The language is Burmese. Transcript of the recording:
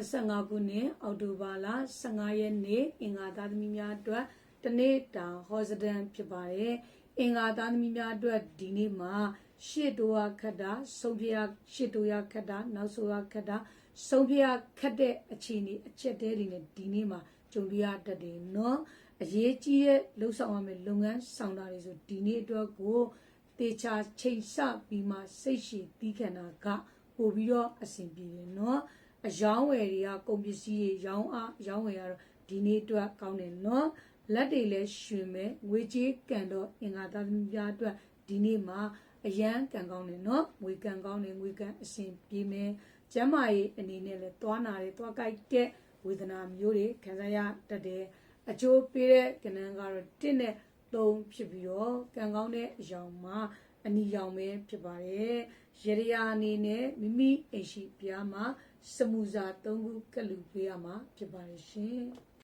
2025ခုနှစ်အောက်တိုဘာလ15ရက်နေ့အင်္ဂါသားသမီးများအတွက်တနေ့တာဟောစဒန်ဖြစ်ပါတယ်အင်္ဂါသားသမီးများအတွက်ဒီနေ့မှာရှေ့တိုးရခတ်တာဆုံးဖြတ်ရှေ့တိုးရခတ်တာနောက်ဆိုရခတ်တာဆုံးဖြတ်ခတ်တဲ့အခြေအနေအချက်တဲတွေနဲ့ဒီနေ့မှာကြုံရတတ်တယ်နော်အရေးကြီးတဲ့လှုပ်ဆောင်ရမယ့်လုပ်ငန်းဆောင်တာတွေဆိုဒီနေ့အတွက်ကိုတေချာချိန်ဆပြီးမှစိတ်ရှည်တီးခံတာကပို့ပြီးတော့အဆင်ပြေတယ်နော် အယောင်းဝယ်တွေကကုန်ပစ္စည်းတွေရောင်းအားရောင်းဝယ်ရတော့ဒီနေ့အတွက်ကောင်းတယ်နော်လက်တွေလည်းရှင်မဲ့ငွေကြေးကန်တော့အင်္ဂါသားသမီးများအတွက်ဒီနေ့မှာအရန်ကန်ကောင်းတယ်နော်ငွေကန်ကောင်းတယ်ငွေကန်အစဉ်ပြေးမယ်ကျမ်းမာရေးအနေနဲ့လည်းသွားနာတယ်သွားကြိုက်တဲ့ဝေဒနာမျိုးတွေခံစားရတတ်တယ်အကျိုးပေးတဲ့ကဏ္ဍကတော့1နဲ့3ဖြစ်ပြီးတော့ကံကောင်းတဲ့အယောင်မှာအနီရောင်ပဲဖြစ်ပါတယ်ရရရာအနေနဲ့မိမိအိမ်ရှိပြားမှာ စမူစာ၃ခုကလူပေးရမှာဖြစ်ပါတယ်ရှင်